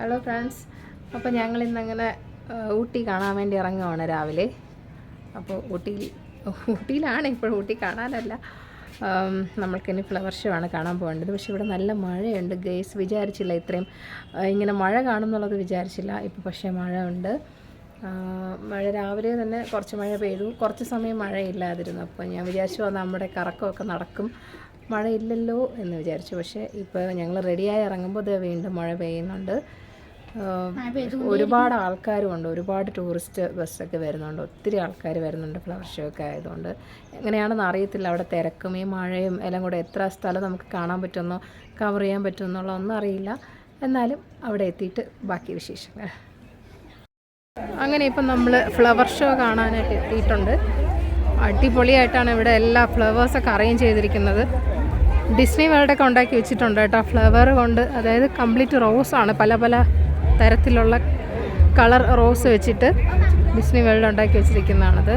Hello friends അപ്പോൾ ഞങ്ങൾ ഇന്നങ്ങനെ ഊട്ടി കാണാൻ വേണ്ടി ഇറങ്ങുവാണ് രാവിലെ. അപ്പോൾ ഊട്ടിയിൽ ഊട്ടിയിലാണ് ഇപ്പോൾ ഊട്ടി കാണാനല്ല. നമ്മൾക്കിനി ഫ്ലവർ ഷോ ആണ് കാണാൻ പോകേണ്ടത്. പക്ഷേ ഇവിടെ നല്ല മഴയുണ്ട് ഗേസ്. വിചാരിച്ചില്ല ഇത്രയും ഇങ്ങനെ മഴ കാണുന്നുള്ളത് വിചാരിച്ചില്ല. ഇപ്പോൾ പക്ഷേ മഴ ഉണ്ട് മഴ രാവിലെ തന്നെ കുറച്ച് മഴ പെയ്തു. കുറച്ച് സമയം മഴയില്ലാതിരുന്നു. അപ്പോൾ ഞാൻ വിചാരിച്ചു നമ്മുടെ കറക്കമൊക്കെ നടക്കും. മഴയില്ലല്ലോ എന്ന് വിചാരിച്ചു. പക്ഷേ ഇപ്പോൾ ഞങ്ങൾ റെഡിയായി ഇറങ്ങുമ്പോൾ ഇത് വീണ്ടും മഴ പെയ്യുന്നുണ്ട്. ഒരുപാട് ആൾക്കാരും ഉണ്ട് ഒരുപാട് ടൂറിസ്റ്റ് ബസ്സൊക്കെ വരുന്നുണ്ട്. ഒത്തിരി ആൾക്കാർ വരുന്നുണ്ട് ഫ്ലവർ ഷോ ഒക്കെ ആയതുകൊണ്ട്. എങ്ങനെയാണെന്ന് അറിയത്തില്ല. അവിടെ തിരക്കും ഈ മഴയും എല്ലാം കൂടെ എത്ര സ്ഥലം നമുക്ക് കാണാൻ പറ്റുമെന്നോ കവർ ചെയ്യാൻ പറ്റുമെന്നുള്ള ഒന്നും അറിയില്ല. എന്നാലും അവിടെ എത്തിയിട്ട് ബാക്കി വിശേഷങ്ങൾ. അങ്ങനെ ഇപ്പം നമ്മൾ ഫ്ലവർ ഷോ കാണാനായിട്ട് എത്തിയിട്ടുണ്ട്. അടിപൊളിയായിട്ടാണ് ഇവിടെ എല്ലാ ഫ്ലവേഴ്സൊക്കെ അറേഞ്ച് ചെയ്തിരിക്കുന്നത്. ഡിസ്നി വേൾഡൊക്കെ ഉണ്ടാക്കി വെച്ചിട്ടുണ്ട് കേട്ടോ. ഫ്ലവർ കൊണ്ട് അതായത് കംപ്ലീറ്റ് റോസാണ്. പല പല തരത്തിലുള്ള കളർ റോസ് വെച്ചിട്ട് ഡിസ്നി വേൾഡ് ഉണ്ടാക്കി വെച്ചിരിക്കുന്നതാണത്.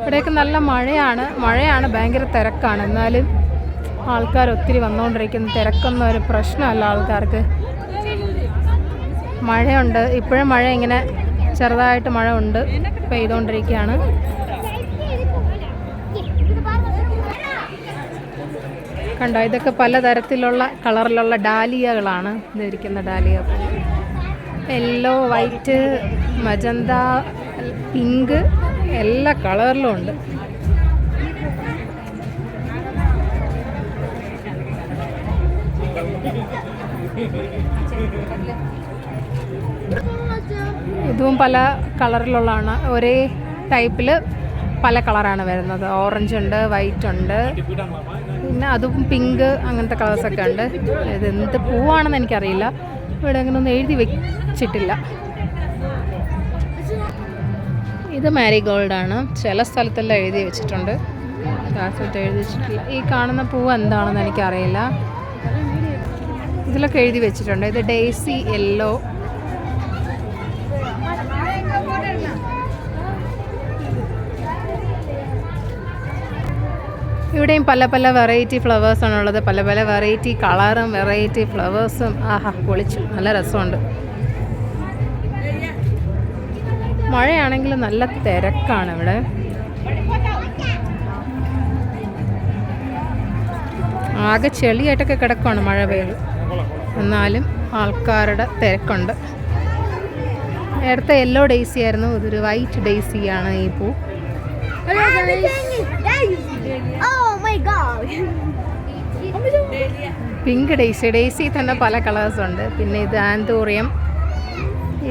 ഇവിടെയൊക്കെ നല്ല മഴയാണ്. മഴയാണ് ഭയങ്കര തിരക്കാണ്. എന്നാലും ആൾക്കാർ ഒത്തിരി വന്നുകൊണ്ടിരിക്കുന്ന. തിരക്കൊന്നും ഒരു പ്രശ്നമല്ല ആൾക്കാർക്ക്. മഴയുണ്ട്. ഇപ്പോഴും മഴ ഇങ്ങനെ ചെറുതായിട്ട് മഴ ഉണ്ട് പെയ്തുകൊണ്ടിരിക്കുകയാണ് കണ്ടോ ഇതൊക്കെ പലതരത്തിലുള്ള കളറിലുള്ള ഡാലിയകളാണ് ഇതിരിക്കുന്ന dahlia yellow white magenta pink എല്ലാ കളറിലും ഉണ്ട്. ഇതും പല കളറിലുള്ളതാണ്. ഒരേ ടൈപ്പിൽ പല കളറാണ് വരുന്നത്. ഓറഞ്ച് ഉണ്ട് വൈറ്റ് ഉണ്ട്. പിന്നെ അതും പിങ്ക് അങ്ങനത്തെ കളേഴ്സൊക്കെ ഉണ്ട്. ഇത് എന്ത് പൂവാണെന്ന് എനിക്കറിയില്ല. ഇവിടെ അങ്ങനെ ഒന്നും എഴുതി വെച്ചിട്ടില്ല. ഇത് മാരിഗോൾഡാണ് ചില സ്ഥലത്തെല്ലാം എഴുതി വെച്ചിട്ടുണ്ട്. കാസറ്റ് എഴുതി വെച്ചിട്ടില്ല. ഈ കാണുന്ന പൂവ് എന്താണെന്ന് എനിക്കറിയില്ല. ഇതിലൊക്കെ എഴുതി വെച്ചിട്ടുണ്ട്. ഇത് ഡേസി യെല്ലോ ഇവിടെയും പല പല വെറൈറ്റി ഫ്ലവേഴ്സാണ് ഉള്ളത് പല പല വെറൈറ്റി കളറും വെറൈറ്റി ഫ്ലവേഴ്സും ആഹാ പൊളിച്ചു. നല്ല രസമുണ്ട്. മഴയാണെങ്കിൽ നല്ല തിരക്കാണ് ഇവിടെ. ആകെ ചെളിയായിട്ടൊക്കെ കിടക്കുവാണ് മഴ പെയ്ത്. എന്നാലും ആൾക്കാരുടെ തിരക്കുണ്ട്. നേരത്തെ യെല്ലോ ഡേസി ആയിരുന്നു. ഇതൊരു വൈറ്റ് ഡേസി ആണ് ഈ പൂ. പിങ്ക് ഡേസി ഡേസി തന്നെ പല കളേഴ്സ് ഉണ്ട്. പിന്നെ ഇത് ആന്തോറിയം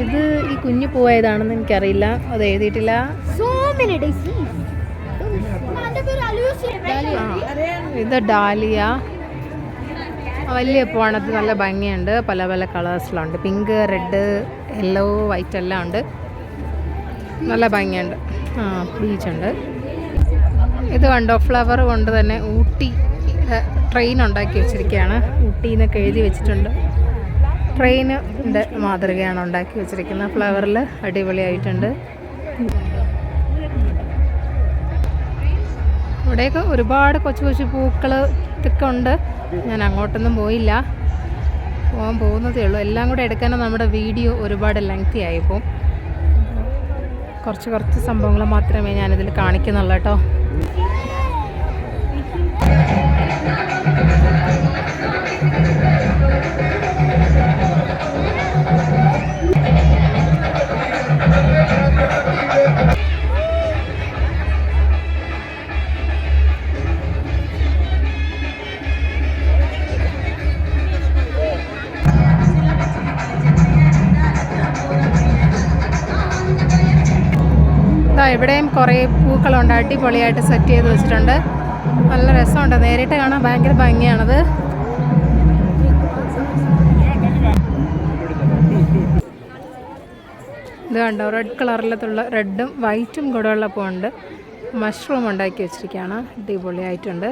ഇത് ഈ കുഞ്ഞു പൂവായതാണെന്ന് എനിക്കറിയില്ല. അത് എഴുതിയിട്ടില്ല. ഇത് ഡാലിയ വലിയ പൂവാണത് നല്ല ഭംഗിയുണ്ട്. പല പല കളേഴ്സിലുണ്ട്. പിങ്ക് റെഡ് യെല്ലോ വൈറ്റ് എല്ലാം ഉണ്ട്. നല്ല ഭംഗിയുണ്ട്. ആ ബീച്ചുണ്ട്. ഇത് കണ്ടോ? ഫ്ലവർ കൊണ്ട് തന്നെ ഊട്ടി ട്രെയിൻ ഉണ്ടാക്കി വെച്ചിരിക്കുകയാണ്. ഊട്ടി എന്നൊക്കെ എഴുതി വെച്ചിട്ടുണ്ട്. ട്രെയിനിന്റെ മാതൃകയാണ് ഉണ്ടാക്കി വെച്ചിരിക്കുന്നത്. ഫ്ലവറിൽ അടിപൊളിയായിട്ടുണ്ട്. ഇവിടെയൊക്കെ ഒരുപാട് കൊച്ചു കൊച്ചു പൂക്കൾ ഇതൊക്കെ ഉണ്ട്. ഞാൻ അങ്ങോട്ടൊന്നും പോയില്ല. പോകാൻ പോകുന്നതേ ഉള്ളൂ. എല്ലാം കൂടെ എടുക്കാനും നമ്മുടെ വീഡിയോ ഒരുപാട് ലെങ്തി ആയിപ്പോൾ കുറച്ച് കുറച്ച് സംഭവങ്ങൾ മാത്രമേ ഞാനിതിൽ കാണിക്കുന്നുള്ളൂ കേട്ടോ. ഇവിടെയും കുറേ പൂക്കളുണ്ട് അടിപൊളിയായിട്ട് സെറ്റ് ചെയ്ത് വെച്ചിട്ടുണ്ട്. നല്ല രസമുണ്ട്. നേരിട്ട് കാണാൻ ഭയങ്കര ഭംഗിയാണത്. ഇത് കണ്ടോ? റെഡ് കളറിലത്തുള്ള റെഡും വൈറ്റും കൂടെ ഉള്ള പൂവുണ്ട്. മഷ്റൂം ഉണ്ടാക്കി വെച്ചിരിക്കുകയാണ്. അടിപൊളിയായിട്ടുണ്ട്.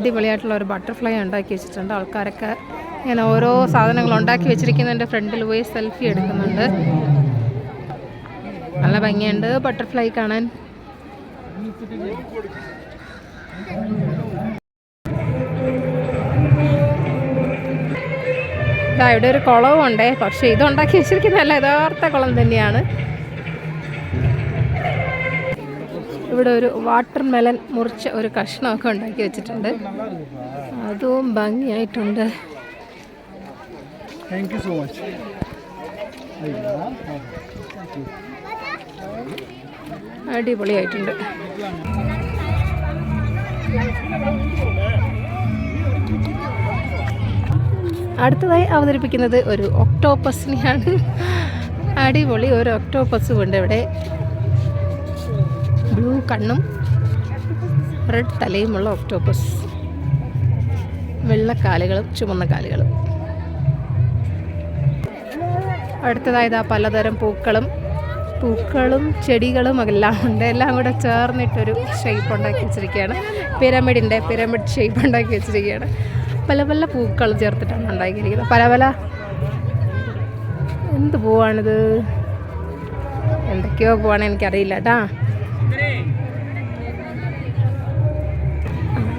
അടിപൊളിയായിട്ടുള്ള ഒരു ബട്ടർഫ്ലൈ ഉണ്ടാക്കി വെച്ചിട്ടുണ്ട്. ആൾക്കാരൊക്കെ ഇങ്ങനെ ഓരോ സാധനങ്ങൾ ഉണ്ടാക്കി വെച്ചിരിക്കുന്നതിന്റെ ഫ്രണ്ടിൽ പോയി സെൽഫി എടുക്കുന്നുണ്ട്. നല്ല ഭംഗിയുണ്ട് ബട്ടർഫ്ലൈ കാണാൻ. ഇവിടെ ഒരു കുളവും പക്ഷേ ഇത് ഉണ്ടാക്കി വെച്ചിരിക്കുന്നതല്ല യഥാർത്ഥ കുളം തന്നെയാണ്. ഇവിടെ ഒരു വാട്ടർ മെലൻ മുറിച്ച ഒരു കഷ്ണമൊക്കെ ഉണ്ടാക്കി വെച്ചിട്ടുണ്ട്. അതും ഭംഗിയായിട്ടുണ്ട്. അടിപൊളിയായിട്ടുണ്ട്. അടുത്തതായി അവതരിപ്പിക്കുന്നത് ഒരു ഒക്ടോപ്പസിനെയാണ് അടിപൊളി ഒരു ഒക്ടോപ്പസും ഉണ്ട് ഇവിടെ. ബ്ലൂ കണ്ണും റെഡ് തലയുമുള്ള ഒക്ടോപ്പസ് വെള്ളക്കാലുകളും ചുമന്ന കാലുകളും. അടുത്തതായത് ആ പലതരം പൂക്കളും. പൂക്കളും ചെടികളും എല്ലാം ഉണ്ട്. എല്ലാം കൂടെ ചേർന്നിട്ടൊരു ഷേപ്പ് ഉണ്ടാക്കി വെച്ചിരിക്കുകയാണ്. പിരമിഡിന്റെ പിരമിഡ് ഷേപ്പ് ഉണ്ടാക്കി വെച്ചിരിക്കുകയാണ്. പല പല പൂക്കൾ ചേർത്തിട്ടാണ് ഉണ്ടാക്കിയിരിക്കുന്നത്. പല പല. എന്ത് പൂവാണിത്? എന്തൊക്കെയോ പൂവാണ് എനിക്കറിയില്ല. കേട്ടാ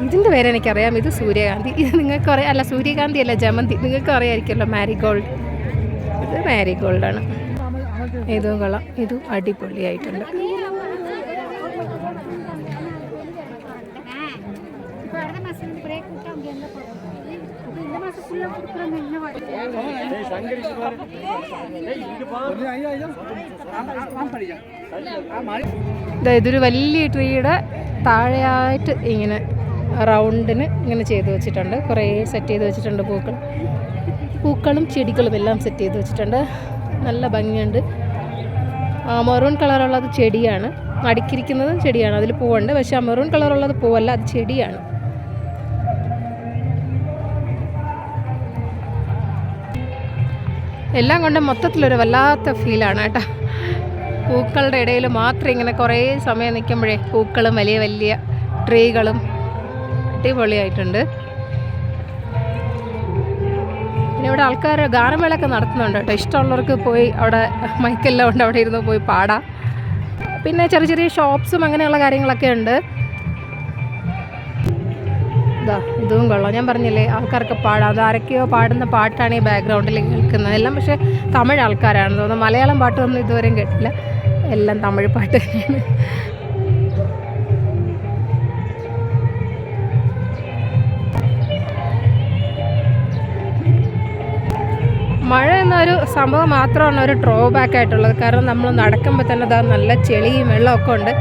ഇതിന്റെ പേര് എനിക്കറിയാം ഇത് സൂര്യകാന്തി. ഇത് നിങ്ങൾക്ക് അറിയാം. അല്ല സൂര്യകാന്തി അല്ല ജമന്തി. നിങ്ങൾക്ക് അറിയാമായിരിക്കുമല്ലോ മാരിഗോൾഡ്. ഇത് മാരിഗോൾഡാണ്. ഇതും കൊള്ളാം. ഇതും അടിപൊളിയായിട്ടുണ്ട്. ഇതൊരു വലിയ ട്രീയുടെ താഴെയായിട്ട് ഇങ്ങനെ റൗണ്ടിന് ഇങ്ങനെ ചെയ്ത് വെച്ചിട്ടുണ്ട്. കുറേ സെറ്റ് ചെയ്ത് വെച്ചിട്ടുണ്ട് പൂക്കൾ. പൂക്കളും ചെടികളും എല്ലാം സെറ്റ് ചെയ്ത് വെച്ചിട്ടുണ്ട്. നല്ല ഭംഗിയുണ്ട്. ആ മെറൂൺ കളറുള്ളത് ചെടിയാണ്. അടുക്കിയിരിക്കുന്നതും ചെടിയാണ്. അതിൽ പൂവുണ്ട്. പക്ഷേ ആ മെറൂൺ കളറുള്ളത് പൂവല്ല അത് ചെടിയാണ്. എല്ലാം കൊണ്ടും മൊത്തത്തിലൊരു വല്ലാത്ത ഫീലാണ് കേട്ടോ. പൂക്കളുടെ ഇടയിൽ മാത്രം ഇങ്ങനെ കുറേ സമയം നിൽക്കുമ്പോഴേ പൂക്കളും വലിയ വലിയ ട്രീകളും അടിപൊളിയായിട്ടുണ്ട്. പിന്നെ ഇവിടെ ആൾക്കാർ ഗാനമേളൊക്കെ നടത്തുന്നുണ്ട് കേട്ടോ. ഇഷ്ടമുള്ളവർക്ക് പോയി അവിടെ മൈക്കെല്ലാം ഉണ്ട് അവിടെ ഇരുന്ന് പോയി പാടാം. പിന്നെ ചെറിയ ചെറിയ ഷോപ്സും അങ്ങനെയുള്ള കാര്യങ്ങളൊക്കെ ഉണ്ട്. ഇതാ ഇതും കൊള്ളാം. ഞാൻ പറഞ്ഞില്ലേ ആൾക്കാർക്ക് പാടാം. അത് ആരൊക്കെയോ പാടുന്ന പാട്ടാണ് ഈ ബാക്ക്ഗ്രൗണ്ടിൽ കേൾക്കുന്നത്. എല്ലാം പക്ഷേ തമിഴ് ആൾക്കാരാണ് തോന്നുന്നു. മലയാളം പാട്ടൊന്നും ഇതുവരെയും കേട്ടില്ല എല്ലാം തമിഴ് പാട്ട് മഴ എന്നൊരു സംഭവം മാത്രമാണ് ഒരു ഡ്രോ ബാക്ക് ആയിട്ടുള്ളത്. കാരണം നമ്മൾ നടക്കുമ്പോൾ തന്നെ നല്ല ചെളിയും വെള്ളമൊക്കെ ഉണ്ട്.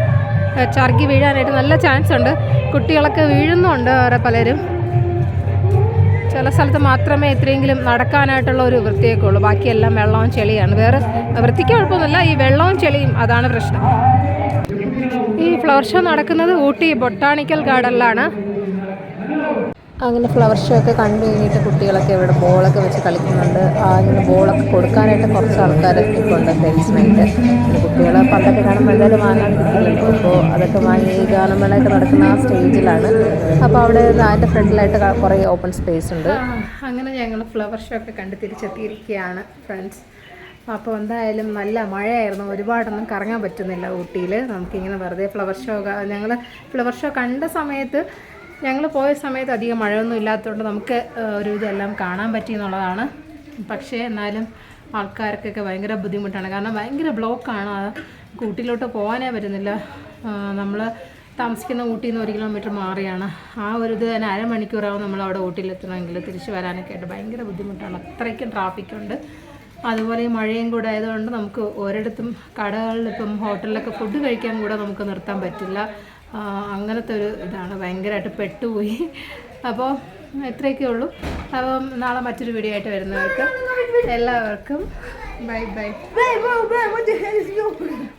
ചറുകി വീഴാനായിട്ട് നല്ല ചാൻസ് ഉണ്ട്. കുട്ടികളൊക്കെ വീഴുന്നുണ്ട് വേറെ പലരും. ചില സ്ഥലത്ത് മാത്രമേ ഇത്രയെങ്കിലും നടക്കാനായിട്ടുള്ള ഒരു വൃത്തിയൊക്കെ ഉള്ളൂ. ബാക്കിയെല്ലാം വെള്ളവും ചെളിയാണ്. വേറെ വൃത്തിക്ക് കുഴപ്പമൊന്നുമില്ല. ഈ വെള്ളവും ചെളിയും അതാണ് പ്രശ്നം. ഈ ഫ്ലവർ ഷോ നടക്കുന്നത് ഊട്ടി ബൊട്ടാണിക്കൽ ഗാർഡനിലാണ് അങ്ങനെ ഫ്ലവർ ഷോ ഒക്കെ കണ്ടു കഴിഞ്ഞിട്ട് കുട്ടികളൊക്കെ ഇവിടെ ബോളൊക്കെ വെച്ച് കളിക്കുന്നുണ്ട്. ആ, ഇങ്ങനെ ബോളൊക്കെ കൊടുക്കാനായിട്ട് കുറച്ച് ആൾക്കാർ ഫ്രണ്ട്സിനായിട്ട് കുട്ടികളെ കുട്ടികൾ പണ്ടൊക്കെ കാണുമ്പോൾ എന്തായാലും വാങ്ങാൻ കിട്ടില്ലല്ലോ അപ്പോൾ അതൊക്കെ വാങ്ങി ഗാനമേളയൊക്കെ നടക്കുന്ന ആ സ്റ്റേജിലാണ് അപ്പോൾ അവിടെ അതിന്റെ ഫ്രണ്ടിലായിട്ട് കുറേ ഓപ്പൺ സ്പേസ് ഉണ്ട്. അങ്ങനെ ഞങ്ങൾ ഫ്ലവർ ഷോ ഒക്കെ കണ്ട് തിരിച്ചെത്തിയിരിക്കുകയാണ് ഫ്രണ്ട്സ് അപ്പോൾ എന്തായാലും നല്ല മഴയായിരുന്നു. ഒരുപാടൊന്നും കറങ്ങാൻ പറ്റുന്നില്ല ഊട്ടിയിൽ നമുക്കിങ്ങനെ വെറുതെ ഫ്ലവർ ഷോ ഞങ്ങൾ ഫ്ലവർ ഷോ കണ്ട സമയത്ത് ഞങ്ങൾ പോയ സമയത്ത് അധികം മഴയൊന്നും ഇല്ലാത്തതുകൊണ്ട് നമുക്ക് ഒരു ഇതെല്ലാം കാണാൻ പറ്റി എന്നുള്ളതാണ്. പക്ഷേ എന്നാലും ആൾക്കാർക്കൊക്കെ ഭയങ്കര ബുദ്ധിമുട്ടാണ്. കാരണം ഭയങ്കര ബ്ലോക്കാണ്. ഊട്ടിയിലോട്ട് പോകാനേ പറ്റുന്നില്ല. നമ്മൾ താമസിക്കുന്ന ഊട്ടിയിൽ നിന്ന് ഒരു കിലോമീറ്റർ മാറിയാണ്. ആ ഒരു ഇത് തന്നെ അരമണിക്കൂറാവും നമ്മൾ അവിടെ ഊട്ടിയിലെത്തണമെങ്കിൽ തിരിച്ചു വരാനൊക്കെ ആയിട്ട്. ഭയങ്കര ബുദ്ധിമുട്ടാണ്. അത്രയ്ക്കും ട്രാഫിക്കുണ്ട്. അതുപോലെ ഈ മഴയും കൂടെ ആയതുകൊണ്ട് നമുക്ക് ഒരിടത്തും കടകളിൽ ഇപ്പം ഹോട്ടലിലൊക്കെ ഫുഡ് കഴിക്കാൻ കൂടെ നമുക്ക് നിർത്താൻ പറ്റില്ല. അങ്ങനത്തെ ഒരു ഇതാണ്. ഭയങ്കരമായിട്ട് പെട്ടുപോയി. അപ്പോൾ ഇത്രയൊക്കെ ഉള്ളൂ. അപ്പം നാളെ മറ്റൊരു വീഡിയോ ആയിട്ട് വരുന്നവർക്ക് എല്ലാവർക്കും ബൈ ബൈ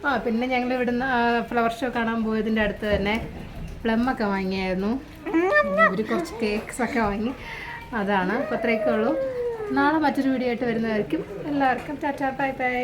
ആ പിന്നെ ഞങ്ങൾ ഇവിടുന്ന് ഫ്ലവർ ഷോ കാണാൻ പോയതിന്റെ അടുത്ത് തന്നെ പ്ലമ്മൊക്കെ വാങ്ങിയായിരുന്നു. ഒരു കുറച്ച് കേക്ക്സ് ഒക്കെ വാങ്ങി. അതാണ്. അപ്പോൾ അത്രയൊക്കെ ഉള്ളൂ. നാളെ മറ്റൊരു വീഡിയോ ആയിട്ട് വരുന്നതായിരിക്കും എല്ലാവർക്കും ടാറ്റാ ബൈ ബൈ